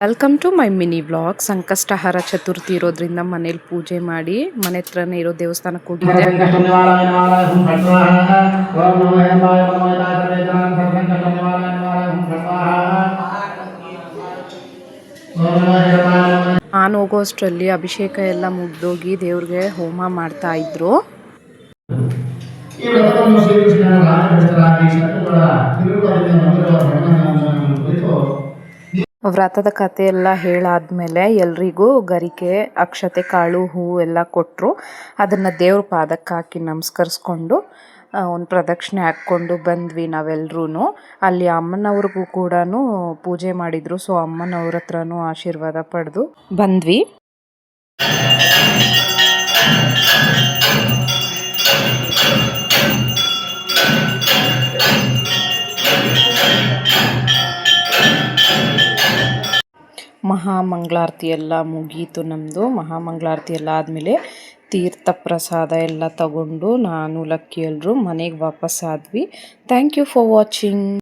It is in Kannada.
Welcome to my mini vlog ಸಂಕಷ್ಟಹಾರ Chaturthi ಇರೋದ್ರಿಂದ ಮನೇಲಿ ಪೂಜೆ ಮಾಡಿ, ಮನೆ ಹತ್ರನೇ ಇರೋ ದೇವಸ್ಥಾನಕ್ಕೆ ಹೋಗಿದ್ದೆ. ನಾನು ಹೋಗೋ ಅಷ್ಟರಲ್ಲಿ ಅಭಿಷೇಕ ಎಲ್ಲ ಮುಗ್ದೋಗಿ ದೇವ್ರಿಗೆ ಹೋಮ ಮಾಡ್ತಾ ಇದ್ರು. ವ್ರತದ ಕತೆ ಎಲ್ಲ ಹೇಳಾದ್ಮೇಲೆ ಎಲ್ರಿಗೂ ಗರಿಕೆ, ಅಕ್ಷತೆ, ಕಾಳು ಹೂವು ಎಲ್ಲ ಕೊಟ್ಟರು ಅದನ್ನು ದೇವ್ರ ಪಾದಕ್ಕೆ ಹಾಕಿ ನಮಸ್ಕರಿಸ್ಕೊಂಡು ಒಂದು ಪ್ರದಕ್ಷಿಣೆ ಹಾಕ್ಕೊಂಡು ಬಂದ್ವಿ ನಾವೆಲ್ಲರೂ ಅಲ್ಲಿ ಅಮ್ಮನವ್ರಿಗೂ ಕೂಡ ಪೂಜೆ ಮಾಡಿದರು, ಸೊ ಅಮ್ಮನವ್ರ ಹತ್ರನೂ ಆಶೀರ್ವಾದ ಪಡೆದು ಬಂದ್ವಿ. ಮಹಾಮಂಗಳಾರತಿ ಎಲ್ಲ ಮುಗೀತು ನಮ್ಮದು ಮಹಾಮಂಗಳಾರತಿ ಎಲ್ಲ ಆದಮೇಲೆ ತೀರ್ಥ ಪ್ರಸಾದ ಎಲ್ಲ ತಗೊಂಡು ನಾನು ಲಕ್ಕಿ ಎಲ್ಲರೂ ಮನೆಗೆ ವಾಪಸ್ ಆದ್ವಿ. Thank you for watching